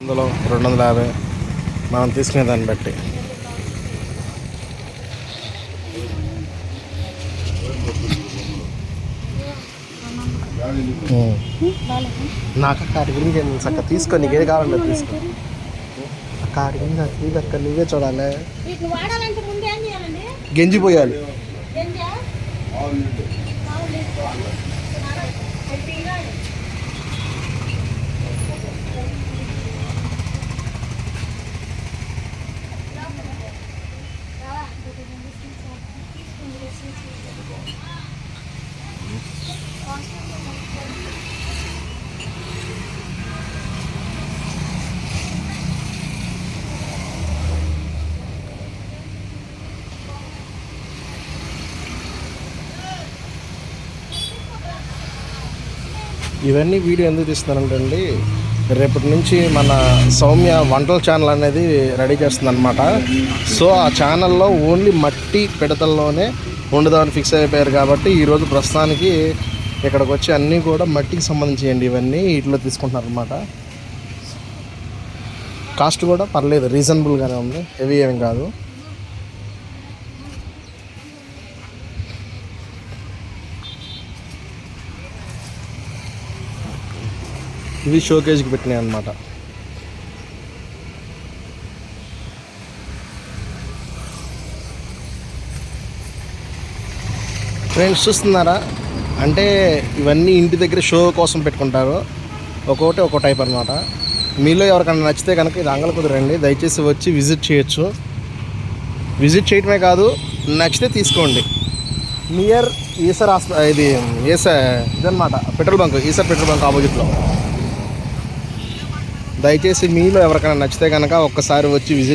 వందలు రెండు వందల యాభై మనం తీసుకునే దాన్ని బట్టి. నాకు ఆ కాటి గురించి అక్క? తీసుకో నీకు ఏది కావాలంటే తీసుకో. ఆ కాటి గురించి నాకు తెలియదు అక్క నువ్వే చూడాలి. వీటిని వాడాలంటే ముందు ఏం చేయాలండి? గెంజి పోయాలి. ఇవన్నీ వీడియో ఎందుకు తీస్తున్నానంటండి రేపటి నుంచి మన సౌమ్య వంటల ఛానల్ అనేది రెడీ చేస్తుంది అనమాట సో ఆ ఛానల్లో ఓన్లీ మట్టి పిడతల్లోనే వండుదామని ఫిక్స్ అయిపోయారు కాబట్టి ఈరోజు ప్రస్తుతానికి ఇక్కడికి వచ్చి అన్నీ కూడా మట్టికి సంబంధించినవి ఇవన్నీ వీటిలో తీసుకుంటున్నారు అనమాట కాస్ట్ కూడా పర్లేదు రీజనబుల్గానే ఉంది హెవీ ఏం కాదు. ఇవి షోకేజ్కి పెట్టినాయి అనమాట ఫ్రెండ్స్ చూస్తున్నారా? అంటే ఇవన్నీ ఇంటి దగ్గర షో కోసం పెట్టుకుంటారు. ఒక్కొక్కటి ఒక్కో టైప్ అనమాట మీలో ఎవరికైనా నచ్చితే కనుక ఇది అంగల కుదరండి దయచేసి వచ్చి విజిట్ చేయొచ్చు. విజిట్ చేయటమే కాదు నచ్చితే తీసుకోండి. నియర్ ఈసర్ హాస్ప ఇది ఈసర్ ఇదనమాట petrol bunk Essar petrol bunk ఆపోజిట్లో దయచేసి మీలో ఎవరికైనా నచ్చితే కనుక ఒక్కసారి వచ్చి విజిట్